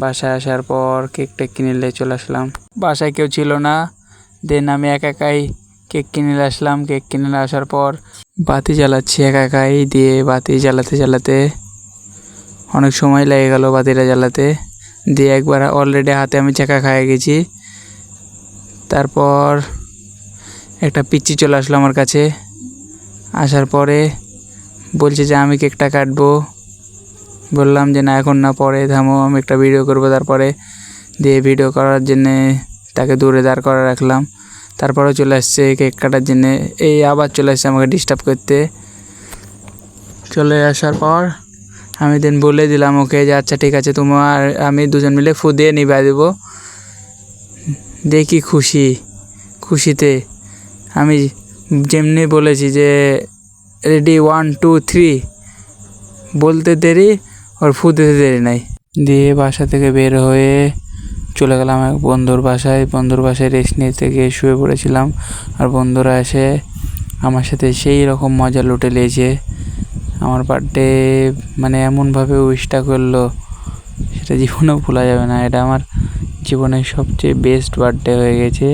বাসায় আসার পর কেক টেক কিনে নিয়ে চলে আসলাম। বাসায় কেউ ছিল না। দেন আমি একা একাই কেক কিনে আসলাম। কেক কিনে আসার পর বাতি জ্বালাচ্ছি একা একাই দিয়ে বাতি জ্বালাতে জ্বালাতে। অনেক সময় লেগে গেল বাতিটা জ্বালাতে। দিয়ে একবার অলরেডি হাতে আমি চাকা খাইয়ে গেছি। তারপর একটা পিচ্চি চলে আসলো আমার কাছে। আসার পরে বলছে যে আমি কেকটা কাটবো। বললাম যে না, এখন না, পরে থামো, আমি একটা ভিডিও করব। তারপরে দিয়ে ভিডিও করার জন্যে তাকে দূরে দাঁড় করে রাখলাম। তারপরে চলে আসছে কেক কাটার জন্যে। এই আবার চলে আসছে আমাকে ডিস্টার্ব করতে। চলে আসার পর আমি দেন বলে দিলাম, ওকে, যে আচ্ছা ঠিক আছে তোমার আমি দুজন মিলে ফু দিয়ে নিভাই দেবো। দেখি খুশি, খুশিতে। আমি যেমনি বলেছি যে রেডি ওয়ান টু থ্রি বলতে দেরি ওর ফু দিতে দেরি নাই। দিয়ে বাসা থেকে বের হয়ে চলে গেলাম এক বন্ধুর বাসায়। বন্ধুর বাসায় রেস্ট নিতে গিয়ে শুয়ে পড়েছিলাম। আর বন্ধুরা এসে আমার সাথে সেই রকম মজা লুটে নিয়েছে আমার বার্থডে মানে এমনভাবে উইশটা করল, সেটা জীবনেও ভোলা যাবে না। এটা আমার জীবনের সবচেয়ে বেস্ট বার্থডে হয়ে গেছে।